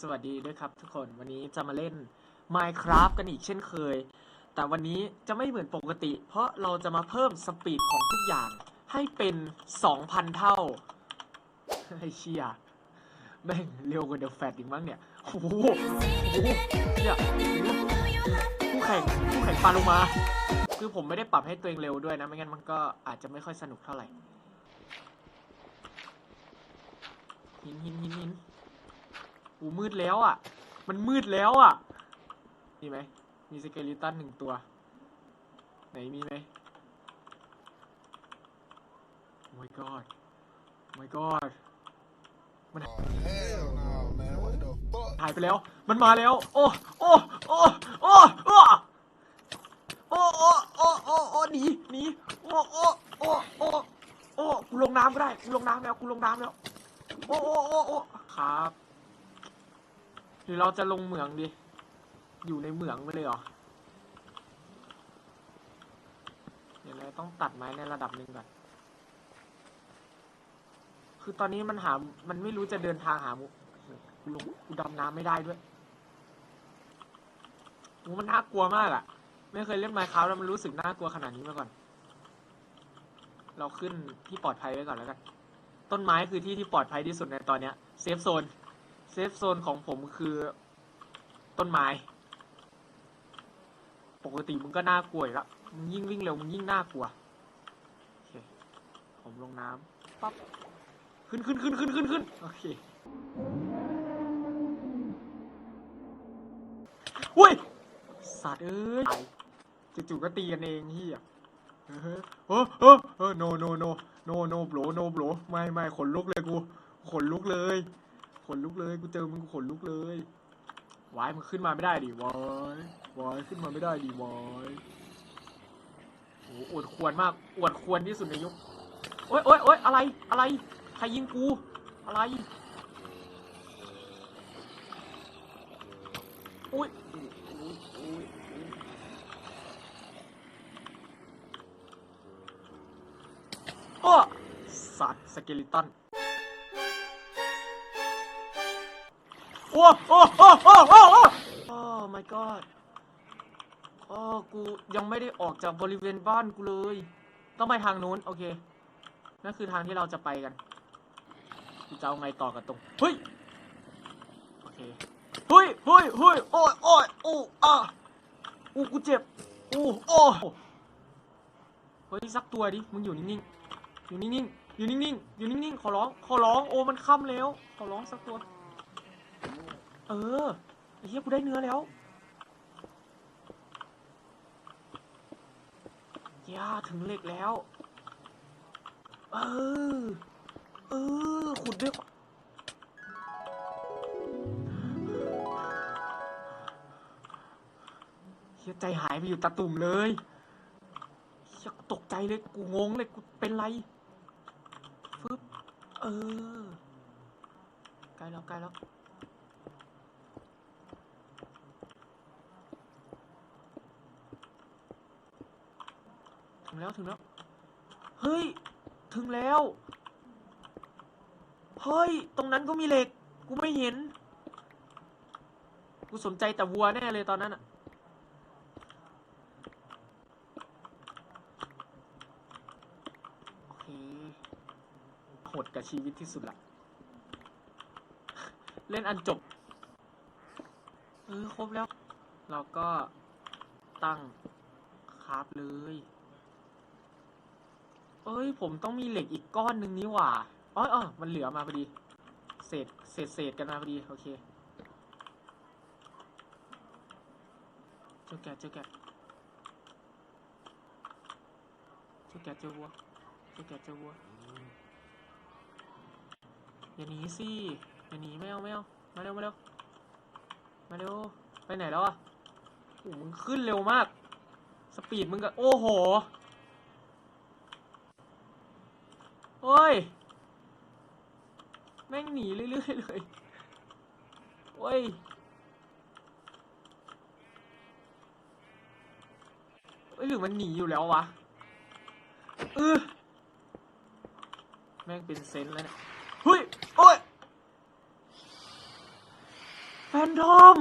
สวัสดีด้วยครับทุกคนวันนี้จะมาเล่น Minecraft กันอีกเช่นเคย แต่วันนี้จะไม่เหมือนปกติ เพราะเราจะมาเพิ่มสปีดของทุกอย่างให้เป็น 2,000 เท่าไอ้เชี่ยแม่งเร็วกว่าเดอะแฟตอีกมั้งเนี่ยโอ้โหโอ้โหเนี่ยผู้แข่งผู้แข่งปาลงมา คือผมไม่ได้ปรับให้ตัวเองเร็วด้วยนะ ไม่งั้นมันก็อาจจะไม่ค่อยสนุกเท่าไหร่หินหินหินหิน อูมืดแล้วอะ มันมืดแล้วอะ มีไหม มีสเกลิตันหนึ่งตัว ไหนมีไหมโอ้ my god โอ้ my god มัน Hell no, man. What the fuck? หายไปแล้ว มันมาแล้ว โอ้ โอ้ โอ้ โอ้ โอ้ โอ้ โอ้ โอ้ โอ้ โอ้ หนี หนี โอ้ โอ้ โอ้ โอ้ โอ้ กูลงน้ำก็ได้ กูลงน้ำแล้ว กูลงน้ำแล้ว โอ้ โอ้ โอ้ โอ้ ครับห รือเราจะลงเหมืองดี อยู่ในเหมืองไปเลยเหรอ เดี๋ยวเราต้องตัดไม้ในระดับหนึ่งก่อน คือตอนนี้มันหา มันไม่รู้จะเดินทางหามุกูลงกูดำน้ำไม่ได้ด้วยโอ้มันน่ากลัวมากอะไม่เคยเล่นไมค์คราฟแล้วมันรู้สึกน่ากลัวขนาดนี้มาก่อน เราขึ้นที่ปลอดภัยไว้ก่อนแล้วกัน ต้นไม้คือที่ที่ปลอดภัยที่สุดในตอนเนี้ย เซฟโซน เซฟโซนของผมคือต้นไม้ ปกติมึงก็น่ากลัวอยู่แล้วมึงยิ่งวิ่งเร็วมึงยิ่งน่ากลัวโอเคผมลงน้ำปั๊บขึ้นขึ้นขึ้นขึ้นขึ้นขึ้นโอเคอุ้ยสัตว์เอ้ยจู่ๆก็ตีกันเองเฮียเออเออเออเออ no no no no no bro no bro ไม่ไม่ขนลุกเลยกู ขนลุกเลย ขนลุกเลย กูเจอมึงกูขนลุกเลยวายมึงขึ้นมาไม่ได้ดิวายวายขึ้นมาไม่ได้ดิวายโอ้โหอวดควรมากอวดควรที่สุดในยุคโอ๊ยโอ๊ยโอ๊ยอะไรอะไรใครยิงกูอะไรอุ้ยโอ้สัตว์สเกลิตัน โอ้โอ้โอ้โอ้โอ้โอ้โอ้ my god โอ้กูยังไม่ได้ออกจากบริเวณบ้านกูเลย ต้องไปทางนู้น โอเค นั่นคือทางที่เราจะไปกันกูจะเอาไงต่อกันตรงเฮ้ยโอเคเฮ้ยเฮ้ยเฮ้ยโอ้ยโอ้ยโอ้อะอู้กูเจ็บอู้โอ้เฮ้ยสักตัวดิมึงอยู่นิ่งๆอยู่นิ่งๆอยู่นิ่งๆอยู่นิ่งๆขอร้องขอร้องโอ้มันค่ำแล้วขอร้องสักตัว เออไอ้เหี้ยกูได้เนื้อแล้วย่าถึงเหล็กแล้ว เออ เออ ขุดด้วยเฮียใจหายไปอยู่ตาตุ่มเลยเฮียตกใจเลย กูงงเลย กูเป็นไร ฟึบ เออใกลแล้วใกลแล้ว ถึงแล้วถึงแล้ว เฮ้ย ถึงแล้ว เฮ้ย ตรงนั้นก็มีเหล็ก กูไม่เห็น กูสนใจแต่วัวแน่เลยตอนนั้นอะโอเคโหดกับชีวิตที่สุดละ เล่นอันจบ เออ ครบแล้ว เราก็ตั้งคราฟเลย เอ้ย ผมต้องมีเหล็กอีกก้อนหนึ่งนี้หว่าอ๋ออ๋อมันเหลือมาพอดี เศษ เศษเศษกันมาพอดี โอเค เจ้าแกะเจ้าแกะเจ้าแกะเจ้าวัว เจ้าแกะเจ้าวัว อย่าหนีสิ อย่าหนีไม่เอาไม่เอามาเร็วมาเร็ว มาเร็ว ไปไหนแล้วอะโอ้มึงขึ้นเร็วมาก สปีดมึงกับโอ้โห โอ้ย แม่งหนีเรื่อยๆเลยโอ้ยเอ้ยหรือมันหนีอยู่แล้ววะเออแม่งเป็นเซนแล้วเนี่ยเฮ้ย โอ้ยแฟนทอม